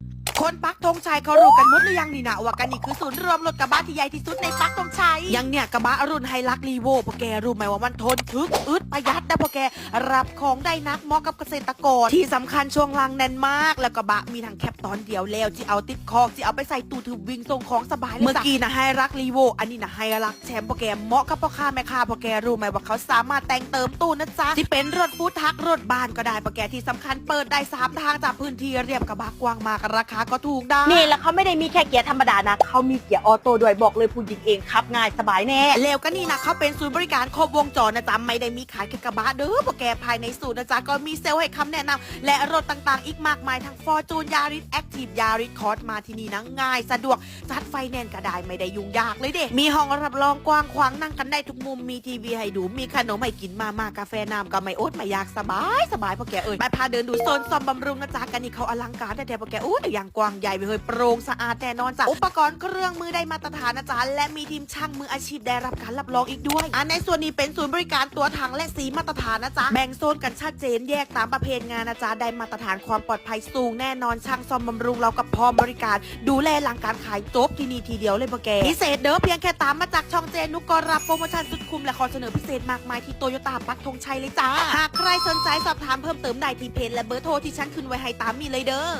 you คนปักธงชัยเขารู้กันหมดหรือยังนี่นะว่ากันนี่คือศูนย์รวมรถกระบะที่ใหญ่ที่สุดในปักธงชัยยังเนี่ยกระบะรุ่นไฮลักรีโวพอแกรู้ไหมว่ามันทนทึกอึดประหยัดนะพอแกรับของได้นักเหมาะกับเกษตรกรที่สำคัญช่วงล่างแน่นมาก แล้วกระบะมีทั้งแคปตอนเดียวแล้วที่เอาติดคอกที่เอาไปใส่ตู้ถือวิ่งส่งของสบายเลยเมื่อกี้นะไฮรักรีโวอันนี้นะไฮรักแชมป์พอแกเหมาะกับพ่อค้าแม่ค้าพอแกรู้ไหมว่าเขาสามารถแต่งเติมตู้นะจ๊ะที่เป็นรถฟู้ดทักรถบ้านก็ได้พอแกที่สำคัญเปิดได้สามทางจากพื้นที่เรียบกระบะกว้างมากราคาก็ถูกได้ นี่แล้วเขาไม่ได้มีแค่เกียร์ธรรมดานะเขามีเกียร์ออโต้ด้วยบอกเลยผู้หญิงเองขับง่ายสบายแน่แล้วก็นี่นะเขาเป็นศูนย์บริการครบวงจรนะจ๊ะไม่ได้มีขายแค่กระบะเด้อพวกแกภายในศูนย์นะจ๊ะก็มีเซลล์ให้คำแนะนำและรถต่างๆ อีกมากมายทั้งฟอร์จูนยาริสแอคทีฟยาริสคอร์สมาที่นี่นะง่ายสะดวกจัดไฟแนนซ์ก็ได้ไม่ได้ยุ่งยากเลยเด็มีห้องรับรองกว้างขวางนั่งกันได้ทุกมุมมีทีวีให้ดูมีขนมให้กินมามากาแฟน้ำก็ไม่อดไม่อยากสบายสบายพวกแกเอ่ยไปพาเดินดูโซนซ่อมบำรุงนะจ๊ะกันนี่เขาอลังการแต่พวกแกอู้แต่อย่างกว้างใหญ่ไปเลยโปร่งสะอาดแน่นอนจ้ะอุปกรณ์เครื่องมือได้มาตรฐานนะจ๊ะและมีทีมช่างมืออาชีพได้รับการรับรองอีกด้วยอันในส่วนนี้เป็นศูนย์บริการตัวถังและสีมาตรฐานนะจ๊ะแบ่งโซนกันชัดเจนแยกตามประเภทงานนะจ๊ะได้มาตรฐานความปลอดภัยสูงแน่นอนช่างซ่อมบำรุงเรากับพร้อมบริการ ดูแลหลังการขายจบที่นี่ทีเดียวเลยพวกแกพิเศษเด้อเพียงแค่ตามมาจากช่องเจนุกก็รับโปรโมชั่นสุดคุ้มและขอเสนอพิเศษมากมายที่โตโยต้าปักธงชัยเลยจ้าหากใครสนใจสอบถามเพิ่มเติมได้ที่เพจและเบอร์โทรที่ฉันขึ้นไว้ให้ตามนี้เลยเด้อ